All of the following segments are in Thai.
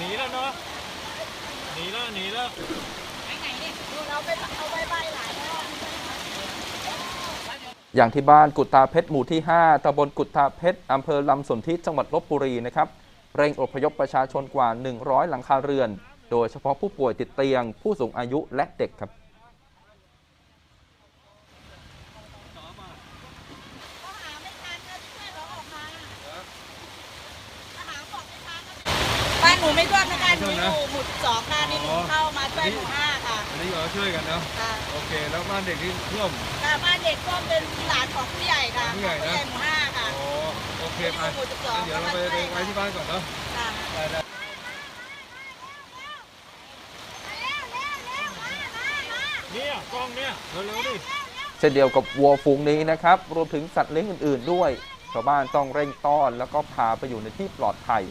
หนีแล้วเนาะหนีแล้วหนีแล้วเราไปเอาใบใบหลายรอบอย่างที่บ้านกุตาเพชรหมู่ที่ 5ตำบลกุตาเพชรอำเภอลำสนธิจังหวัดลบบุรีนะครับเร่งอพยพประชาชนกว่า 100 หลังคาเรือน โดยเฉพาะผู้ป่วยติดเตียง ผู้สูงอายุและเด็กครับ เขาหาไม่ทันก็ช่วยเราออกมาถ้าหาบอกไม่ทันก็ บ้านหนูไม่ท่วมนะคะหนูอยู่หมู่สองค่ะนี่หนูเข้ามาช่วยหมู่ห้าค่ะอันนี้เราช่วยกันเนาะค่ะโอเค แล้วบ้านเด็กที่ท่วมค่ะบ้านเด็กก็เป็นหลานของผู้ใหญ่ค่ะผู้ใหญ่นะผู้ใหญ่หมู่ห้าค่ะอ๋อโอเคไปที่อยู่หมู่สิบสองเดี๋ยวเราไปก็มาช่วยไว้ที่บ้านก่อนเนาะค่ะได้ได้เนี่ยกล้องเนี่ยเร็วๆดิเช่นเดียวกับวัวฝูงนี้นะครับ รวมถึงสัตว์เลี้ยงอื่น ๆ ด้วย ชาวบ้านต้องเร่งต้อนแล้วก็พาไปอยู่ในที่ปลอดภัย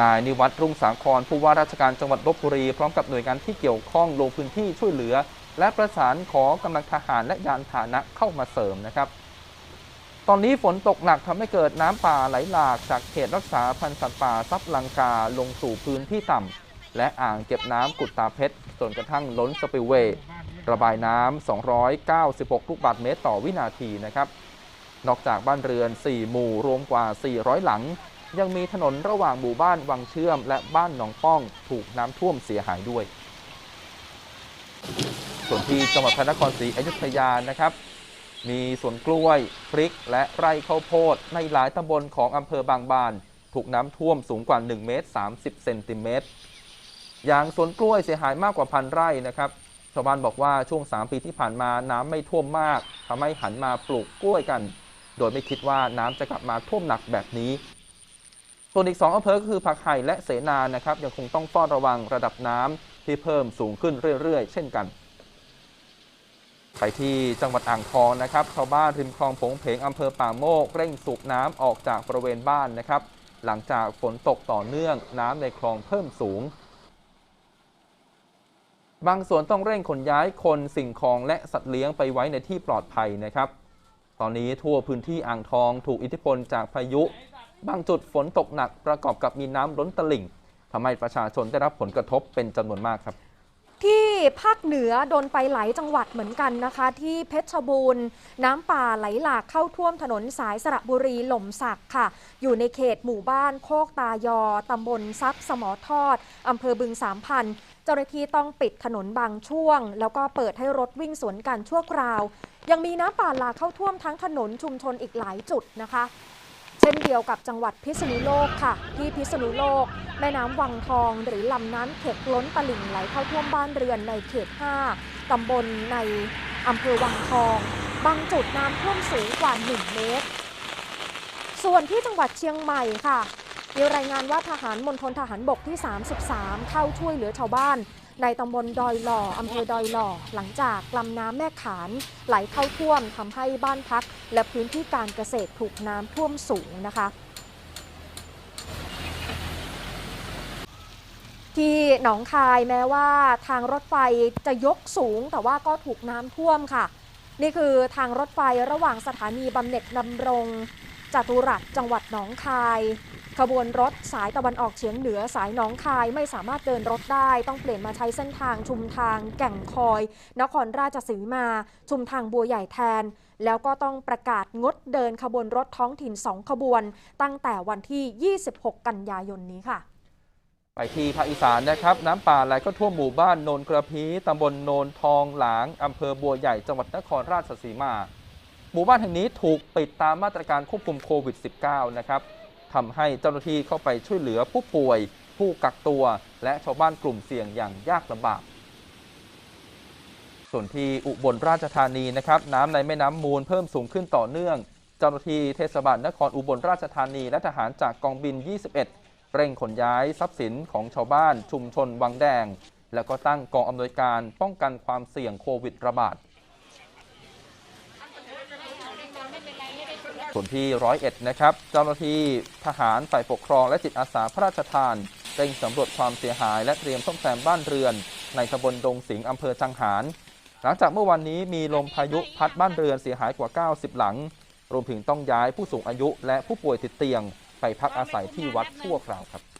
นายนิวัฒน์รุ่งสาครผู้ว่าราชการจังหวัดลบบุรี พร้อมกับหน่วยงานที่เกี่ยวข้องลงพื้นที่ช่วยเหลือ และประสานขอกำลังทหารและยานพาหนะเข้ามาเสริมนะครับ ตอนนี้ฝนตกหนักทำให้เกิดน้ำป่าไหลหลากจากเขตรักษาพันธุ์สัตว์ป่าซับลังกาลงสู่พื้นที่ต่ำและอ่างเก็บน้ำกุดตาเพชรจนกระทั่งล้นสปิลเวย์ระบายน้ำ 296 ลูกบาศก์เมตรต่อวินาทีนะครับ นอกจากบ้านเรือน 4 หมู่รวมกว่า 400 หลัง ยังมีถนนระหว่างหมู่บ้านวังเชื่อม และบ้านหนองป้องถูกน้ำท่วมเสียหายด้วย ส่วนที่จังหวัดพระนครศรีอยุธยานะครับ มีสวนกล้วย พริก และไร่ข้าวโพด ในหลายตำบลของอำเภอบางบาน ถูกน้ำท่วมสูงกว่า 1 เมตร 30 เซนติเมตร อย่างสวนกล้วยเสียหายมากกว่าพันไร่นะครับชาวบ้านบอกว่าช่วง 3 ปีที่ผ่านมาน้ำไม่ท่วมมากทำให้หันมาปลูกกล้วยกัน โดยไม่คิดว่าน้ำจะกลับมาท่วมหนักแบบนี้ ส่วนอีก 2อำเภอก็คือผักไห่และเสนานะครับยังคงต้องเฝ้าระวังระดับน้ำที่เพิ่มสูงขึ้นเรื่อย ๆ เช่นกัน ไปที่จังหวัดอ่างทองนะครับชาวบ้านริมคลองผงเพงอำเภอป่าโมกเร่งสูบน้ำออกจากบริเวณบ้านนะครับ หลังจากฝนตกต่อเนื่องน้ำในคลองเพิ่มสูง บางส่วนต้องเร่งขนย้ายคนสิ่งของและสัตว์เลี้ยงไปไว้ในที่ปลอดภัยนะครับ ตอนนี้ทั่วพื้นที่อ่างทองถูกอิทธิพลจากพายุ บางจุดฝนตกหนักประกอบกับมีน้ำล้นตลิ่งทำให้ประชาชนได้รับผลกระทบเป็นจำนวนมากครับที่ภาคเหนือโดนไปหลายจังหวัดเหมือนกันนะคะ ที่เพชรบูรณ์ น้ำป่าไหลหลากเข้าท่วมถนนสายสระบุรีหล่มสักค่ะ อยู่ในเขตหมู่บ้านโคกตายอตำบลซับสมอทอดอำเภอบึงสามพันเจ้าหน้าที่ต้องปิดถนนบางช่วง แล้วก็เปิดให้รถวิ่งสวนกันชั่วคราว ยังมีน้ำป่าหลากเข้าท่วมทั้งถนนชุมชนอีกหลายจุดนะคะ ช่นเดียวกับจังหวัดพิษณุโลกค่ะ ที่พิษณุโลก แม่น้ำวังทองหรือลำน้ำเข็กล้นตลิ่งไหลเข้าท่วมบ้านเรือนในเขต 5 ตำบลในอำเภอวังทอง บางจุดน้ำท่วมสูงกว่า 1 เมตร ส่วนที่จังหวัดเชียงใหม่ค่ะ มีรายงานว่าทหารมณฑลทหารบกที่ 33 เข้าช่วยเหลือชาวบ้าน ในตำบลดอยหล่ออำเภอดอยหล่อ หลังจากลำน้ำแม่ขานไหลเข้าท่วมทำให้บ้านพัก และพื้นที่การเกษตรถูกน้ำท่วมสูงนะคะที่หนองคายแม้ว่าทางรถไฟจะยกสูง แต่ว่าก็ถูกน้ำท่วมค่ะ นี่คือทางรถไฟระหว่างสถานีบำเหน็จดำรง จตุรัสจังหวัดหนองคาย ขบวนรถสายตะวันออกเฉียงเหนือสายหนองคายไม่สามารถเดินรถได้ ต้องเปลี่ยนมาใช้เส้นทางชุมทางแก่งคอย นครราชสีมา ชุมทางบัวใหญ่แทน แล้วก็ต้องประกาศงดเดินขบวนรถท้องถิ่น 2 ขบวน ตั้งแต่วันที่ 26 กันยายนนี้ค่ะไปที่ภาคอีสานนะครับน้ำป่าไหลก็ท่วมหมู่บ้านโนนกระพีตำบลโนนทองหลางอำเภอบัวใหญ่จังหวัดนครราชสีมา หมู่บ้านแห่งนี้ถูกปิดตามมาตรการควบคุมโควิด -19 นะครับทำให้เจ้าหน้าที่เข้าไปช่วยเหลือผู้ป่วย ผู้กักตัว และชาวบ้านกลุ่มเสี่ยงอย่างยากลำบาก ส่วนที่อุบลราชธานีนะครับน้ำในแม่น้ำมูลเพิ่มสูงขึ้นต่อเนื่อง เจ้าหน้าที่เทศบาลนครอุบลราชธานี และทหารจากกองบิน 21 เร่งขนย้ายทรัพย์สินของชาวบ้านชุมชนวังแดง แล้วก็ตั้งกองอำนวยการป้องกันความเสี่ยงโควิดระบาด ส่วนที่ร้อยเอ็ดนะครับ เจ้าหน้าที่ทหารฝ่ายปกครองและจิตอาสาพระราชทานเร่งสำรวจความเสียหายและเตรียมซ่อมแซมบ้านเรือน ในตำบลดงสิงห์อำเภอจังหารหลังจากเมื่อวันนี้มีลมพายุพัดบ้านเรือนเสียหายกว่า 90 หลัง รวมถึงต้องย้ายผู้สูงอายุและผู้ป่วยติดเตียง ไปพักอาศัยที่วัดชั่วคราวครับ